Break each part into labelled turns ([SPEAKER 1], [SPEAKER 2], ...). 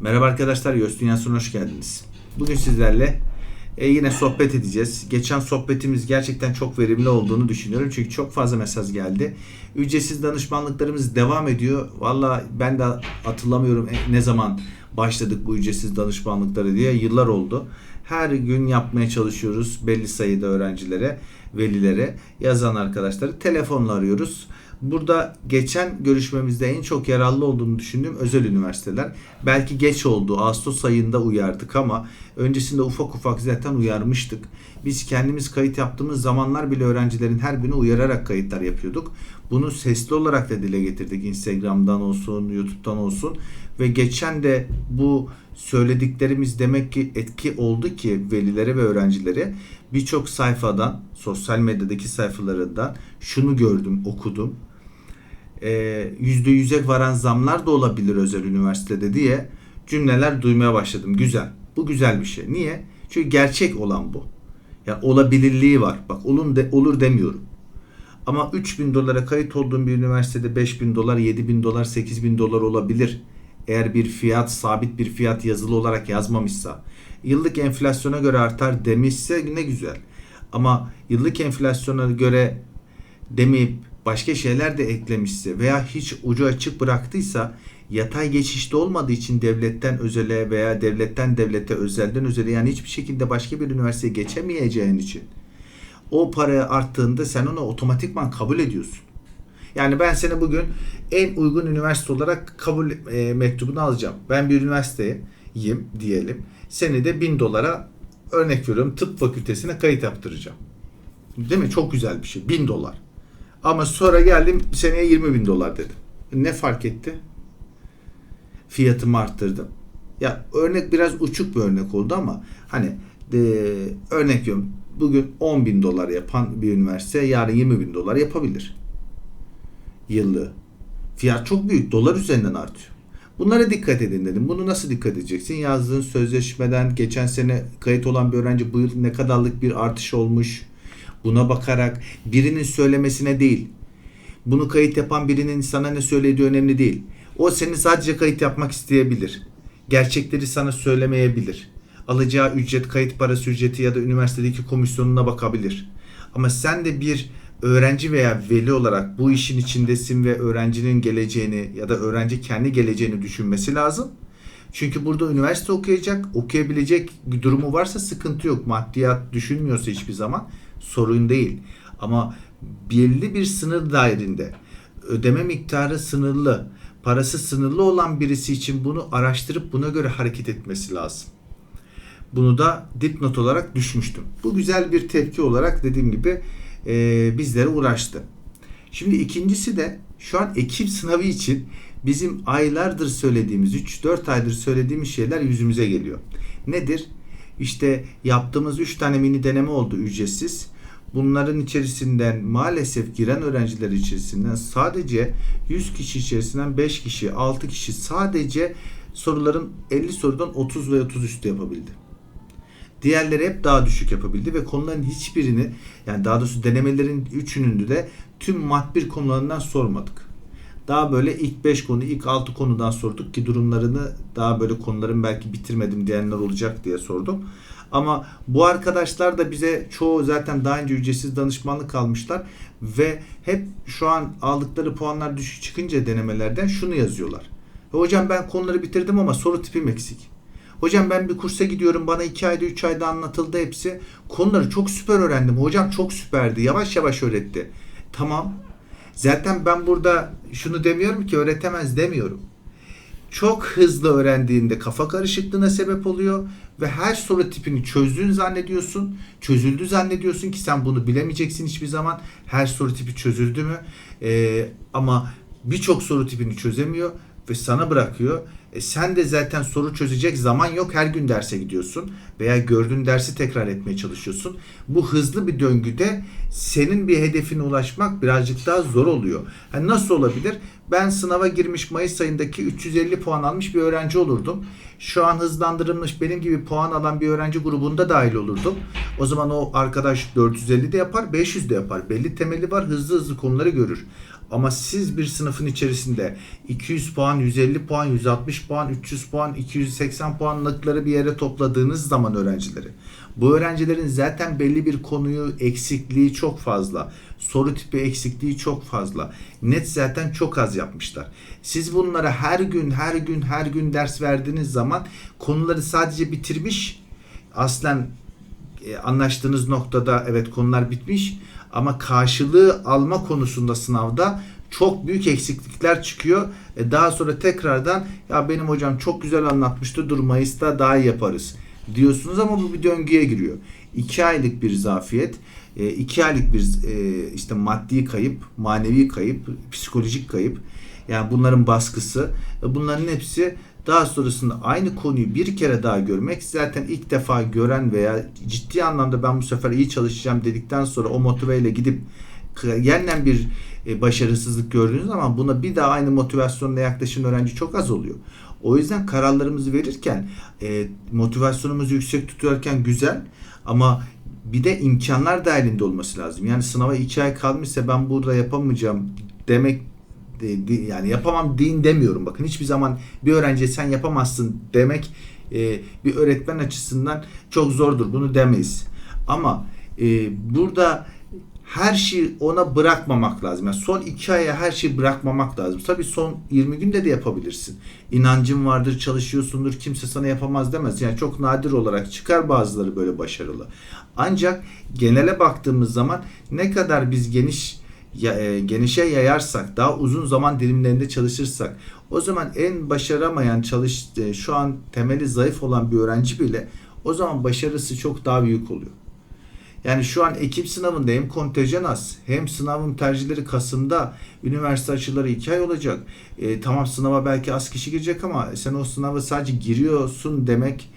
[SPEAKER 1] Merhaba arkadaşlar, Yos Dünyası'na hoş geldiniz. Bugün sizlerle e, yine sohbet edeceğiz. Geçen sohbetimiz gerçekten çok verimli olduğunu düşünüyorum. Çünkü çok fazla mesaj geldi. Ücretsiz danışmanlıklarımız devam ediyor. Valla ben de hatırlamıyorum e, ne zaman başladık bu ücretsiz danışmanlıkları diye. Yıllar oldu. Her gün yapmaya çalışıyoruz belli sayıda öğrencilere, velilere, yazan arkadaşları telefonla arıyoruz. Burada geçen görüşmemizde en çok yararlı olduğunu düşündüğüm özel üniversiteler. Belki geç oldu. Ağustos ayında uyardık ama öncesinde ufak ufak zaten uyarmıştık. Biz kendimiz kayıt yaptığımız zamanlar bile öğrencilerin her günü uyararak kayıtlar yapıyorduk. Bunu sesli olarak da dile getirdik. Instagram'dan olsun, YouTube'dan olsun. Ve geçen de bu söylediklerimiz demek ki etki oldu ki velilere ve öğrencilere birçok sayfadan, sosyal medyadaki sayfalarından şunu gördüm, okudum. Ee, yüzde yüze varan zamlar da olabilir özel üniversitede diye cümleler duymaya başladım. Güzel. Bu güzel bir şey. Niye? Çünkü gerçek olan bu. Ya olabilirliği var. Bak olun de, olur demiyorum. Ama 3000 dolara kayıt olduğum bir üniversitede 5000 dolar, 7000 dolar, 8000 dolar olabilir. Eğer bir fiyat, sabit bir fiyat yazılı olarak yazmamışsa. Yıllık enflasyona göre artar demişse ne güzel. Ama yıllık enflasyona göre demeyip başka şeyler de eklemişse veya hiç ucu açık bıraktıysa yatay geçişte olmadığı için devletten özele veya devletten devlete özelden özele yani hiçbir şekilde başka bir üniversiteye geçemeyeceğin için o para arttığında sen onu otomatikman kabul ediyorsun. Yani ben seni bugün en uygun üniversite olarak kabul e, mektubunu alacağım. Ben bir üniversiteyim diyelim. Seni de 1000 dolara örnek veriyorum tıp fakültesine kayıt yaptıracağım. Değil mi? Çok güzel bir şey. 1000 dolar. Ama sonra geldim seneye 20 bin dolar dedim. Ne fark etti? Fiyatımı arttırdım. Ya örnek biraz uçuk bir örnek oldu ama hani e, örnek veriyorum bugün 10 bin dolar yapan bir üniversite yarın 20 bin dolar yapabilir. Yıllığı. Fiyat çok büyük. Dolar üzerinden artıyor. Bunlara dikkat edin dedim. Bunu nasıl dikkat edeceksin? Yazdığın sözleşmeden geçen sene kayıt olan bir öğrenci bu yıl ne kadarlık bir artış olmuş? Buna bakarak birinin söylemesine değil. Bunu kayıt yapan birinin sana ne söylediği önemli değil. O seni sadece kayıt yapmak isteyebilir. Gerçekleri sana söylemeyebilir. Alacağı ücret, kayıt parası ücreti ya da üniversitedeki komisyonuna bakabilir. Ama sen de bir öğrenci veya veli olarak bu işin içindesin ve öğrencinin geleceğini ya da öğrenci kendi geleceğini düşünmesi lazım. Çünkü burada üniversite okuyacak, okuyabilecek durumu varsa sıkıntı yok. Maddiyat düşünmüyorsa hiçbir zaman sorun değil. Ama belli bir sınır dairinde ödeme miktarı sınırlı, parası sınırlı olan birisi için bunu araştırıp buna göre hareket etmesi lazım. Bunu da dipnot olarak düşmüştüm. Bu güzel bir tepki olarak dediğim gibi e, bizlere uğraştı. Şimdi ikincisi de şu an ekip sınavı için bizim aylardır söylediğimiz 3-4 aydır söylediğimiz şeyler yüzümüze geliyor. Nedir? İşte yaptığımız 3 tane mini deneme oldu ücretsiz. Bunların içerisinden maalesef giren öğrenciler içerisinden sadece 100 kişi içerisinden 5 kişi, 6 kişi sadece soruların 50 sorudan 30 ve 30 üstü yapabildi. Diğerleri hep daha düşük yapabildi ve konuların hiçbirini yani daha doğrusu denemelerin üçünün de tüm mat bir konularından sormadık. Daha böyle ilk 5 konu, ilk 6 konudan sorduk ki durumlarını daha böyle konuların belki bitirmedim diyenler olacak diye sordum. Ama bu arkadaşlar da bize çoğu zaten daha önce ücretsiz danışmanlık almışlar ve hep şu an aldıkları puanlar düşük çıkınca denemelerden şunu yazıyorlar. Hocam ben konuları bitirdim ama soru tipim eksik. Hocam ben bir kursa gidiyorum bana 2 ayda 3 ayda anlatıldı hepsi. Konuları çok süper öğrendim. Hocam çok süperdi. Yavaş yavaş öğretti. Tamam. Zaten ben burada şunu demiyorum ki öğretemez demiyorum. Çok hızlı öğrendiğinde kafa karışıklığına sebep oluyor ve her soru tipini çözdüğünü zannediyorsun. Çözüldü zannediyorsun ki sen bunu bilemeyeceksin hiçbir zaman. Her soru tipi çözüldü mü? Ee, ama birçok soru tipini çözemiyor ve sana bırakıyor. E sen de zaten soru çözecek zaman yok. Her gün derse gidiyorsun veya gördüğün dersi tekrar etmeye çalışıyorsun. Bu hızlı bir döngüde senin bir hedefine ulaşmak birazcık daha zor oluyor. Yani nasıl olabilir? Ben sınava girmiş Mayıs ayındaki 350 puan almış bir öğrenci olurdum. Şu an hızlandırılmış benim gibi puan alan bir öğrenci grubunda dahil olurdum. O zaman o arkadaş 450 de yapar, 500 de yapar. Belli temeli var, hızlı hızlı konuları görür. Ama siz bir sınıfın içerisinde 200 puan, 150 puan, 160 puan, 300 puan, 280 puanlıkları bir yere topladığınız zaman öğrencileri. Bu öğrencilerin zaten belli bir konuyu eksikliği çok fazla. Soru tipi eksikliği çok fazla. Net zaten çok az yapmışlar. Siz bunlara her gün, her gün, her gün ders verdiğiniz zaman konuları sadece bitirmiş. Aslen e, anlaştığınız noktada evet konular bitmiş ama karşılığı alma konusunda sınavda çok büyük eksiklikler çıkıyor. E, daha sonra tekrardan ya benim hocam çok güzel anlatmıştı dur Mayıs'ta daha yaparız diyorsunuz ama bu bir döngüye giriyor. 2 aylık bir zafiyet, 2 aylık bir e, işte maddi kayıp, manevi kayıp, psikolojik kayıp. Yani bunların baskısı. E, bunların hepsi daha sonrasında aynı konuyu bir kere daha görmek zaten ilk defa gören veya ciddi anlamda ben bu sefer iyi çalışacağım dedikten sonra o motiveyle gidip yeniden bir e, başarısızlık gördüğünüz zaman buna bir daha aynı motivasyonla yaklaşan öğrenci çok az oluyor. O yüzden kararlarımızı verirken e, motivasyonumuzu yüksek tutarken güzel ama bir de imkanlar dahilinde olması lazım. Yani sınava iki ay kalmışsa ben burada yapamayacağım demek de, de, yani yapamam deyin demiyorum. Bakın hiçbir zaman bir öğrenciye sen yapamazsın demek e, bir öğretmen açısından çok zordur. Bunu demeyiz. Ama e, burada her şeyi ona bırakmamak lazım. Yani son iki aya her şeyi bırakmamak lazım. Tabii son 20 günde de yapabilirsin. İnancın vardır, çalışıyorsundur, kimse sana yapamaz demez. Yani çok nadir olarak çıkar bazıları böyle başarılı. Ancak genele baktığımız zaman ne kadar biz geniş ya, e, genişe yayarsak, daha uzun zaman dilimlerinde çalışırsak, o zaman en başaramayan çalış e, şu an temeli zayıf olan bir öğrenci bile o zaman başarısı çok daha büyük oluyor. Yani şu an ekip sınavında hem kontenjan az hem sınavın tercihleri Kasım'da üniversite açıları 2 ay olacak. E, tamam sınava belki az kişi girecek ama sen o sınava sadece giriyorsun demek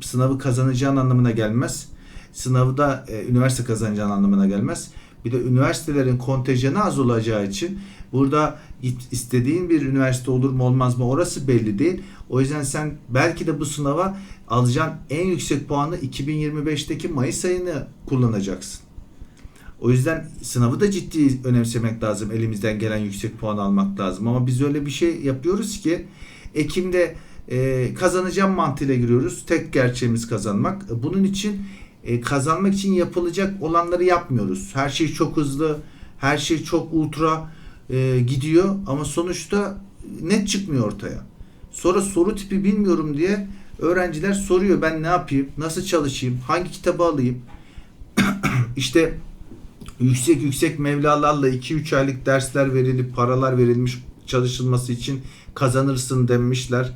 [SPEAKER 1] sınavı kazanacağın anlamına gelmez. Sınavı da e, üniversite kazanacağın anlamına gelmez. Bir de üniversitelerin kontenjanı az olacağı için burada istediğin bir üniversite olur mu olmaz mı orası belli değil. O yüzden sen belki de bu sınava alacağın en yüksek puanı 2025'teki Mayıs ayını kullanacaksın. O yüzden sınavı da ciddi önemsemek lazım. Elimizden gelen yüksek puan almak lazım. Ama biz öyle bir şey yapıyoruz ki Ekim'de e, kazanacağım mantığıyla giriyoruz. Tek gerçeğimiz kazanmak. Bunun için e, kazanmak için yapılacak olanları yapmıyoruz. Her şey çok hızlı, her şey çok ultra e, gidiyor ama sonuçta net çıkmıyor ortaya. Sonra soru tipi bilmiyorum diye öğrenciler soruyor ben ne yapayım, nasıl çalışayım, hangi kitabı alayım. işte yüksek yüksek mevlalarla 2-3 aylık dersler verilip paralar verilmiş çalışılması için kazanırsın demişler.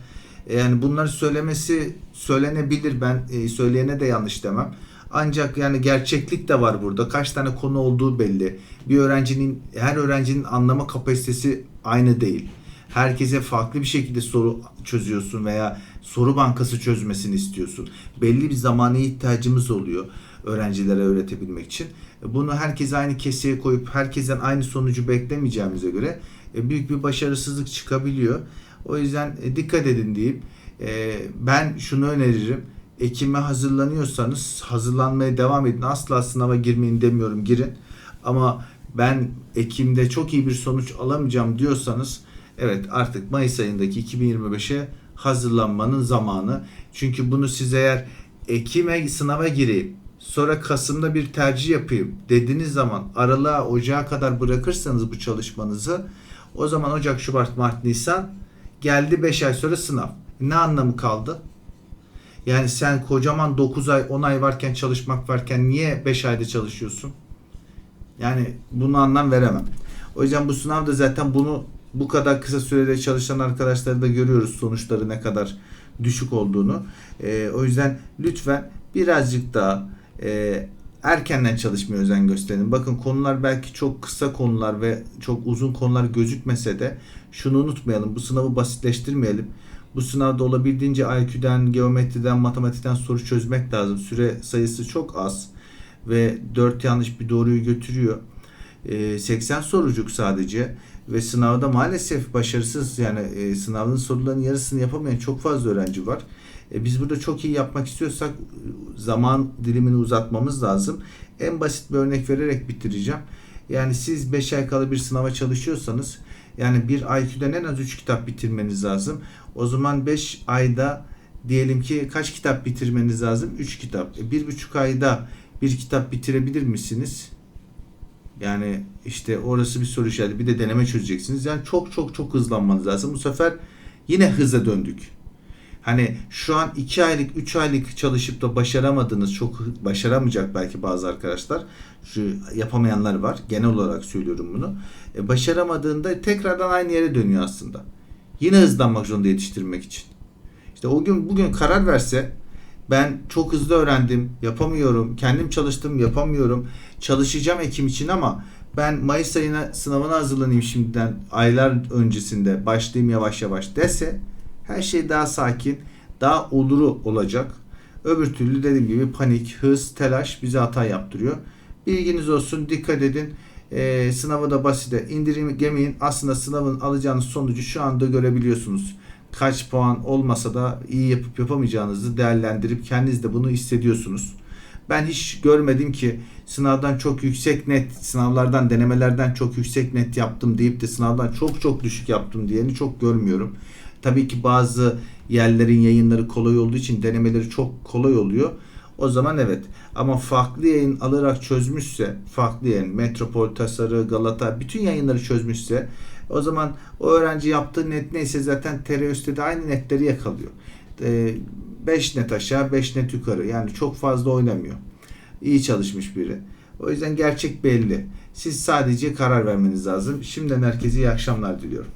[SPEAKER 1] E, yani bunları söylemesi söylenebilir. Ben e, söyleyene de yanlış demem. Ancak yani gerçeklik de var burada. Kaç tane konu olduğu belli. Bir öğrencinin her öğrencinin anlama kapasitesi aynı değil. Herkese farklı bir şekilde soru çözüyorsun veya soru bankası çözmesini istiyorsun. Belli bir zamana ihtiyacımız oluyor öğrencilere öğretebilmek için. Bunu herkese aynı keseye koyup herkesten aynı sonucu beklemeyeceğimize göre e, büyük bir başarısızlık çıkabiliyor. O yüzden e, dikkat edin diyeyim. E, ben şunu öneririm Ekim'e hazırlanıyorsanız hazırlanmaya devam edin. Asla sınava girmeyin demiyorum girin. Ama ben Ekim'de çok iyi bir sonuç alamayacağım diyorsanız evet artık Mayıs ayındaki 2025'e hazırlanmanın zamanı. Çünkü bunu siz eğer Ekim'e sınava gireyim sonra Kasım'da bir tercih yapayım dediğiniz zaman aralığa ocağa kadar bırakırsanız bu çalışmanızı o zaman Ocak, Şubat, Mart, Nisan geldi 5 ay sonra sınav. Ne anlamı kaldı? Yani sen kocaman 9 ay 10 ay varken çalışmak varken niye 5 ayda çalışıyorsun? Yani bunu anlam veremem. O yüzden bu sınavda zaten bunu bu kadar kısa sürede çalışan arkadaşları da görüyoruz sonuçları ne kadar düşük olduğunu. E, o yüzden lütfen birazcık daha e, erkenden çalışmaya özen gösterin. Bakın konular belki çok kısa konular ve çok uzun konular gözükmese de şunu unutmayalım. Bu sınavı basitleştirmeyelim. Bu sınavda olabildiğince IQ'den, geometriden, matematikten soru çözmek lazım. Süre sayısı çok az ve 4 yanlış bir doğruyu götürüyor. 80 ee, sorucuk sadece ve sınavda maalesef başarısız yani e, sınavın sorularının yarısını yapamayan çok fazla öğrenci var. E, biz burada çok iyi yapmak istiyorsak zaman dilimini uzatmamız lazım. En basit bir örnek vererek bitireceğim. Yani siz 5 ay kala bir sınava çalışıyorsanız yani bir IQ'den en az 3 kitap bitirmeniz lazım. O zaman 5 ayda diyelim ki kaç kitap bitirmeniz lazım? 3 kitap. E, bir buçuk ayda bir kitap bitirebilir misiniz? Yani işte orası bir soru işareti. Bir de deneme çözeceksiniz. Yani çok çok çok hızlanmanız lazım. Bu sefer yine hıza döndük. Hani şu an 2 aylık 3 aylık çalışıp da başaramadığınız çok başaramayacak belki bazı arkadaşlar. Şu yapamayanlar var. Genel olarak söylüyorum bunu. E, başaramadığında tekrardan aynı yere dönüyor aslında. Yine hızlanmak zorunda yetiştirmek için. İşte o gün bugün karar verse ben çok hızlı öğrendim, yapamıyorum, kendim çalıştım, yapamıyorum. Çalışacağım Ekim için ama ben Mayıs ayına sınavına hazırlanayım şimdiden aylar öncesinde başlayayım yavaş yavaş dese her şey daha sakin, daha oluru olacak. Öbür türlü dediğim gibi panik, hız, telaş bize hata yaptırıyor. Bilginiz olsun, dikkat edin. Ee, sınavı da basite indirgemeyin. Aslında sınavın alacağınız sonucu şu anda görebiliyorsunuz. Kaç puan olmasa da iyi yapıp yapamayacağınızı değerlendirip kendiniz de bunu hissediyorsunuz. Ben hiç görmedim ki sınavdan çok yüksek net, sınavlardan, denemelerden çok yüksek net yaptım deyip de sınavdan çok çok düşük yaptım diyeni çok görmüyorum. Tabii ki bazı yerlerin yayınları kolay olduğu için denemeleri çok kolay oluyor. O zaman evet. Ama farklı yayın alarak çözmüşse, farklı yayın, Metropol, Tasarı, Galata, bütün yayınları çözmüşse o zaman o öğrenci yaptığı net neyse zaten TRÖS'te de aynı netleri yakalıyor. 5 net aşağı, 5 net yukarı. Yani çok fazla oynamıyor. İyi çalışmış biri. O yüzden gerçek belli. Siz sadece karar vermeniz lazım. Şimdiden herkese iyi akşamlar diliyorum.